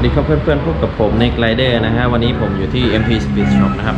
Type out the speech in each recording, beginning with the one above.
วัสดีครับเพื่อนๆพบกับผมในไกลเดอร์นะฮะวันนี้ผมอยู่ที่ MP Speed Shop นะครับ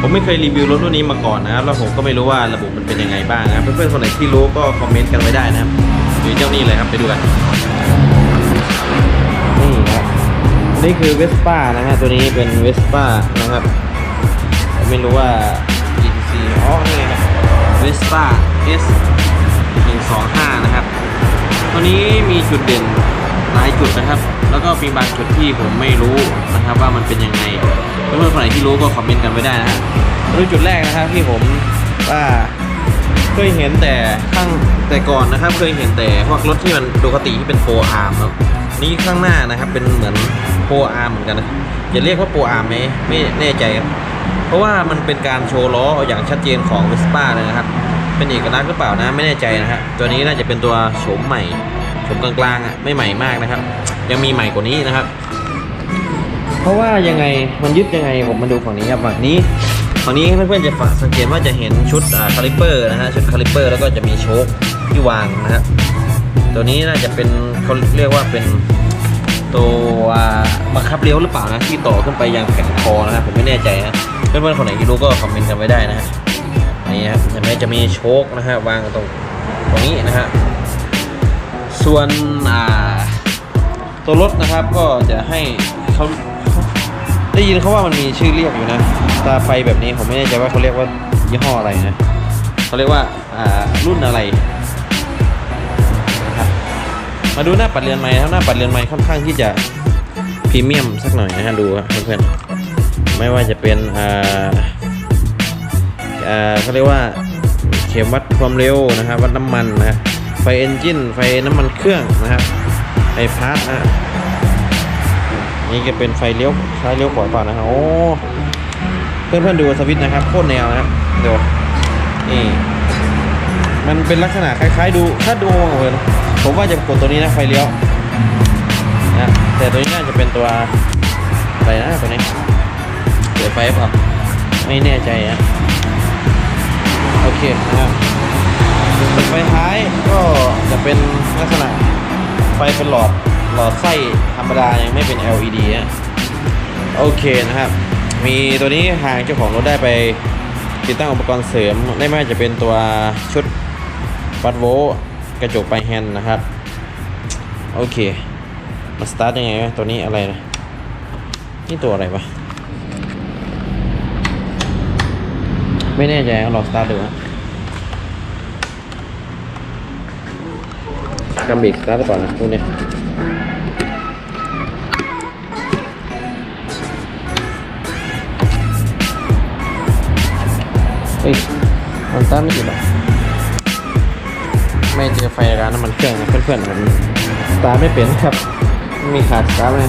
ผมไม่เคยรีวิวรถรุ่นนี้มาก่อนนะครับ แล้วผมก็ไม่รู้ว่าระบบมันเป็นยังไงบ้างนะเพื่อนๆคนไหนที่รู้ก็คอมเมนต์กันไว้ได้นะครับหรือเจ้านี่เลยครับไปดูกันนี่ครับนี่คือ Vespa นะฮะตัวนี้เป็น Vespa นะครับผมไม่รู้ว่า ETC อ๋อนี่ไงครับ Vespa S 125นะครับตัวนี้มีจุดเด่น จุดนะครับ แล้วก็มีบางจุดที่ผมไม่รู้นะครับว่ามันเป็นยังไงเพื่อนๆคนไหนที่รู้ก็คอมเมนต์กันไว้ได้นะฮะรื่องจุดแรกนะครับที่ผมว่าเคยเห็นแต่ข้างแต่ก่อนนะครับ เคยเห็นแต่พวกรถที่มันปกติที่เป็นโฟอาร์มครับนี่ข้างหน้านะครับเป็นเหมือนโฟอาร์มเหมือนกันนะจะเรียกว่าโฟอาร์มไหมไม่แน่ใจครับเพราะว่ามันเป็นการโชว์ล้ออย่างชัดเจนของ Vespa เลยนะครับ เป็นเอกลักษณ์หรือเปล่านะไม่แน่ใจนะฮะตัวนี้น่าจะเป็นตัวโฉมใหม่โฉมกลางๆอะไม่ใหม่มากนะครับ ยังมีใหม่กว่านี้นะครับ เพราะว่ายังไงมันยึดยังไงผมมาดูฝั่งนี้ครับฝั่งนี้ฝั่งนี้เพื่อนๆจะสังเกตว่าจะเห็นชุดคาลิเปอร์นะฮะชุดคาลิเปอร์แล้วก็จะมีโชคที่วางนะฮะตัวนี้น่าจะเป็นเขาเรียกว่าเป็นตัวบังคับเลี้ยวหรือเปล่านะที่ต่อขึ้นไปยังแผงคอนะครับผมไม่แน่ใจนะเพื่อนๆคนไหนที่รู้ก็คอมเมนต์กันไว้ได้นะฮะ นี่ครับเห็นไหมจะมีโชคนะฮะวางตรงตรงนี้นะฮะส่วนตัวรถนะครับก็จะให้เขาได้ยินเขาว่ามันมีชื่อเรียกอยู่นะ ตาไฟแบบนี้ผมไม่แน่ใจว่าเขาเรียกว่ายี่ห้ออะไรนะเขาเรียกว่ารุ่นอะไรนะครับมาดูหน้าปัดเรือนไม้ครับหน้าปัดเรือนไม้ค่อนข้างที่จะพรีเมียมสักหน่อยนะฮะดูครับเพื่อนๆไม่ว่าจะเป็นอ่า เขาเรียกว่าเข็มวัดความเร็วนะครับวัดน้ำมันนะฮะไฟเอนจินไฟน้ำมันเครื่องนะครับไฟพาร์ทนะฮะนี่ก็เป็นไฟเลี้ยวซ้ายเลี้ยวขวาเปล่านะครับโอ้เพื่อนเพื่อนๆดูสวิตช์นะครับโคตรแนวนะครับดูนี่มันเป็นลักษณะคล้ายๆ ดูถ้าดูเหมือนผมว่าจะกดตัวนี้นะไฟเลี้ยวนะแต่ตัวนี้น่าจะเป็นตัวอะไรนะตัวนี้เปิดไฟเปล่าไม่แน่ใจนะ เคนะครับส่วนไฟท้ายก็จะเป็นลักษณะไฟเป็นหลอดหลอดไส้ธรรมดายังไม่เป็น LED นะโอเคนะครับ มีตัวนี้ทางเจ้าของรถได้ไปติดตั้งอุปกรณ์เสริมได้ไม่ว่าจะเป็นตัวชุดวัดโวกระจกไปแฮนด์นะครับ โอเค มาสตาร์ทยังไงวะตัวนี้อะไรนะนี่ตัวอะไรวะไม่แน่ใจลองสตาร์ทดูนะ กำบิกสตาร์ทไปก่อนนะพวกนี้เฮ้ยมันสตาร์ทไม่ติดหรอไม่เจอไฟร้านน้ำมันเครื่องนะเพื่อนๆผมสตาร์ไม่เป็นครับไม่มีขาดสตาร์ไหม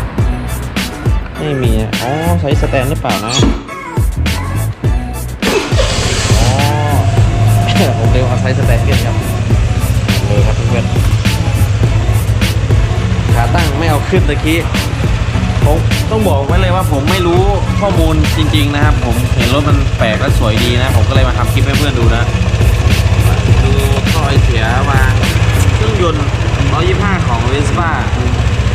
ไม่มีอ๋อใช้สแตนหรือเปล่านะอ๋อผมเร็วเอาไซส์สแตนเกิลครับ ตั้งไม่เอาขึ้นตะกี้ผมต้องบอกไว้เลยว่าผมไม่รู้ข้อมูลจริง ๆ นะครับ ผมเห็นรถมันแปลกและสวยดีนะ ผมก็เลยมาทำคลิปให้เพื่อนดูนะ ดูท่อไอเสียวางเครื่องยนต์ 125 ของ Vespa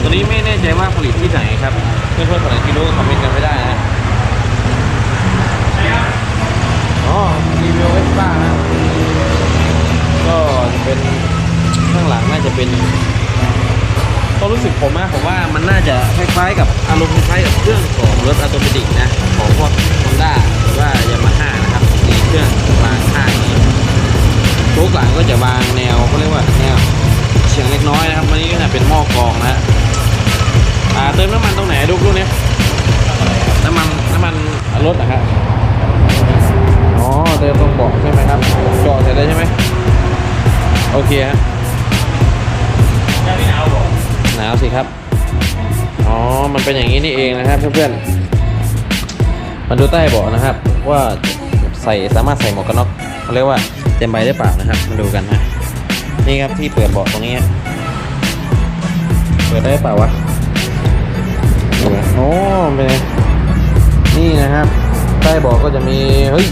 ตัวนี้ไม่แน่ใจว่าผลิตที่ไหนครับ เพื่อนๆคนไหนที่รู้คอมเมนต์กันไม่ได้นะอ๋อรีวิวเวสป้านะ ก็จะเป็นข้างหลังน่าจะเป็น รู้สึกผมนะผมว่ามันน่าจะคล้ายๆ กับอารมณ์คล้ายๆกับเครื่องของรถอัตโนมัตินะ ของพวกฮอนด้าหรือว่ายามาฮ่านะครับมีเครื่องวางข้างนี้ทุกหลังก็จะวางแนวเขาเรียกว่าแนวเฉียงเล็กน้อยนะครับวันนี้ก็จะเป็นหม้อกรองนะฮะอ่าเติมน้ำมันตรงไหนดูดูเนี่ยน้ำมันน้ำมันรถนะฮะอ๋อเติมตรงเบาะใช่ไหมครับเจาะเสร็จแล้วใช่ไหมโอเคฮะ หนาวสิครับ อ๋อ มันเป็นอย่างนี้นี่เองนะครับเพื่อนๆ มันดูใต้เบาะนะครับ ว่าใส่สามารถใส่หมวกกันน็อกเขาเรียกว่าเต็มใบได้เปล่านะครับ มาดูกันฮะนี่ครับที่เปิดเบาะตรงนี้ เปิดได้เปล่าวะนี่ไงโอ้เป็นนี่นะครับใต้เบาะก็จะมีเฮ้ย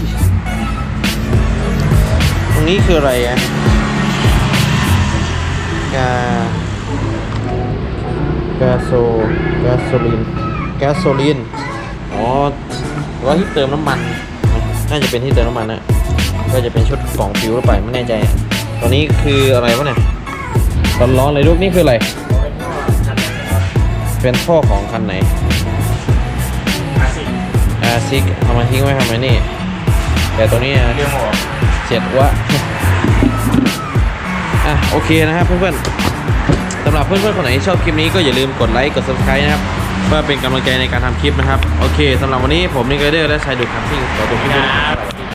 ตรงนี้คืออะไรอะกา กาโซกาโซลินกาโซลินอ๋อว่าที่เติมน้ำมันน่าจะเป็นที่เติมน้ำมันนะก็จะเป็นชุดกล่องฟิวหรือเปล่าไม่แน่ใจตัวนี้คืออะไรวะเนี่ยร้อนๆเลยลูกนี่คืออะไร เป็นท่อของคันไหนอาซิกเอามาทิ้งไว้ทำไมนี่ แต่ตัวนี้นะเสร็จวะอะโอเคนะครับเพื่อนๆ สำหรับเพื่อนๆคนไหนที่ชอบคลิปนี้ก็อย่าลืมกดไลค์กด subscribe นะครับเพื่อเป็นกำลังใจในการทำคลิปนะครับ โอเคสำหรับวันนี้ผมนิกเกอร์เดอร์และชายดุครับที่ขอตัวคลิปนี้นะ